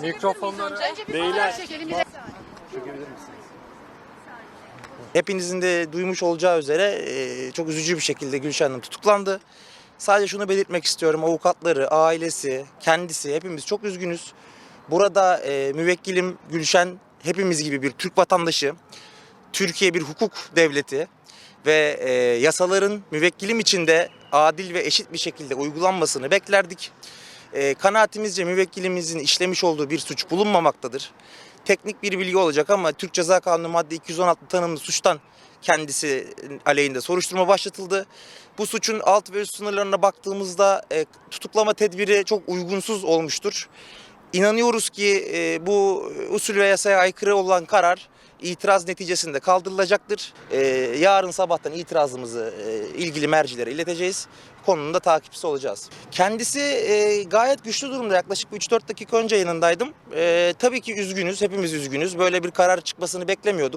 Mikrofonları çekelim. Bir de... Hepinizin de duymuş olacağı üzere e, çok üzücü bir şekilde Gülşen Hanım tutuklandı. Sadece şunu belirtmek istiyorum. Avukatları, ailesi, kendisi hepimiz çok üzgünüz. Burada e, müvekkilim Gülşen hepimiz gibi bir Türk vatandaşı. Türkiye bir hukuk devleti ve e, yasaların müvekkilim içinde adil ve eşit bir şekilde uygulanmasını beklerdik. E, kanaatimizce müvekkilimizin işlemiş olduğu bir suç bulunmamaktadır. Teknik bir bilgi olacak ama Türk Ceza Kanunu madde 216 tanımlı suçtan kendisi aleyhinde soruşturma başlatıldı. Bu suçun alt ve üst sınırlarına baktığımızda e, tutuklama tedbiri çok uygunsuz olmuştur. İnanıyoruz ki e, bu usul ve yasaya aykırı olan karar itiraz neticesinde kaldırılacaktır. E, yarın sabahtan itirazımızı e, ilgili mercilere ileteceğiz. Konunun da takipçisi olacağız. Kendisi e, gayet güçlü durumda. Yaklaşık 3-4 dakika önce yanındaydım. E, tabii ki üzgünüz, hepimiz üzgünüz. Böyle bir karar çıkmasını beklemiyorduk.